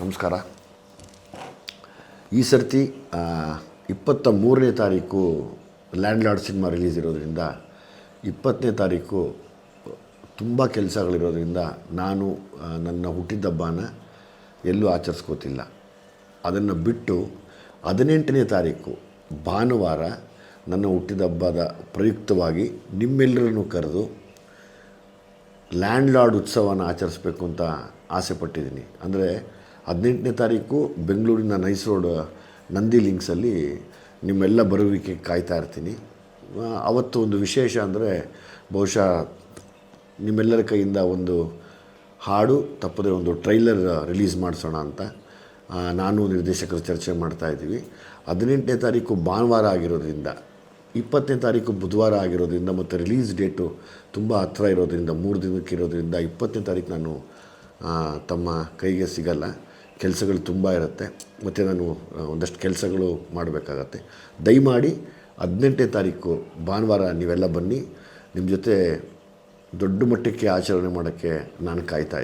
ನಮಸ್ಕಾರ. ಈ ಸರ್ತಿ ಇಪ್ಪತ್ತ ಮೂರನೇ ತಾರೀಕು ಲ್ಯಾಂಡ್ ಲಾರ್ಡ್ ಸಿನಿಮಾ ರಿಲೀಸ್ ಇರೋದ್ರಿಂದ, ಇಪ್ಪತ್ತನೇ ತಾರೀಕು ತುಂಬ ಕೆಲಸಗಳಿರೋದ್ರಿಂದ ನಾನು ನನ್ನ ಹುಟ್ಟಿದ ಹಬ್ಬನ ಎಲ್ಲೂ ಆಚರಿಸ್ಕೋತಿಲ್ಲ. ಅದನ್ನು ಬಿಟ್ಟು ಹದಿನೆಂಟನೇ ತಾರೀಕು, ಭಾನುವಾರ ನನ್ನ ಹುಟ್ಟಿದ ಹಬ್ಬದ ಪ್ರಯುಕ್ತವಾಗಿ ನಿಮ್ಮೆಲ್ಲರನ್ನು ಕರೆದು ಲ್ಯಾಂಡ್ ಲಾರ್ಡ್ ಉತ್ಸವನ ಆಚರಿಸ್ಬೇಕು ಅಂತ ಆಸೆ ಪಟ್ಟಿದ್ದೀನಿ ಅಂದರೆ ಹದಿನೆಂಟನೇ ತಾರೀಕು ಬೆಂಗಳೂರಿನ ನೈಸ್ ರೋಡ್, ನಂದಿ ಲಿಂಕ್ಸಲ್ಲಿ ನಿಮ್ಮೆಲ್ಲ ಬರುವಿಕೆ ಕಾಯ್ತಾ ಇರ್ತೀನಿ. ಅವತ್ತು ಒಂದು ವಿಶೇಷ ಅಂದರೆ ಬಹುಶಃ ನಿಮ್ಮೆಲ್ಲರ ಕೈಯಿಂದ ಒಂದು ಹಾಡು, ತಪ್ಪದೆ ಒಂದು ಟ್ರೈಲರ್ ರಿಲೀಸ್ ಮಾಡಿಸೋಣ ಅಂತ ನಾನು ನಿರ್ದೇಶಕರು ಚರ್ಚೆ ಮಾಡ್ತಾ ಇದ್ದೀವಿ. ಹದಿನೆಂಟನೇ ತಾರೀಕು ಭಾನುವಾರ ಆಗಿರೋದ್ರಿಂದ, ಇಪ್ಪತ್ತನೇ ತಾರೀಕು ಬುಧವಾರ ಆಗಿರೋದ್ರಿಂದ ಮತ್ತು ರಿಲೀಸ್ ಡೇಟು ತುಂಬ ಹತ್ತಿರ ಇರೋದ್ರಿಂದ, ಮೂರು ದಿನಕ್ಕೆ ಇರೋದ್ರಿಂದ ಇಪ್ಪತ್ತನೇ ತಾರೀಕು ನಾನು ತಮ್ಮ ಕೈಗೆ ಸಿಗಲ್ಲ. ಕೆಲಸಗಳು ತುಂಬ ಇರುತ್ತೆ. ಮತ್ತು ನಾನು ಒಂದಷ್ಟು ಕೆಲಸಗಳು ಮಾಡಬೇಕಾಗತ್ತೆ. ದಯಮಾಡಿ ಹದಿನೆಂಟನೇ ತಾರೀಕು ಭಾನುವಾರ ನೀವೆಲ್ಲ ಬನ್ನಿ. ನಿಮ್ಮ ಜೊತೆ ದೊಡ್ಡ ಮಟ್ಟಕ್ಕೆ ಆಚರಣೆ ಮಾಡೋಕ್ಕೆ ನಾನು ಕಾಯ್ತಾ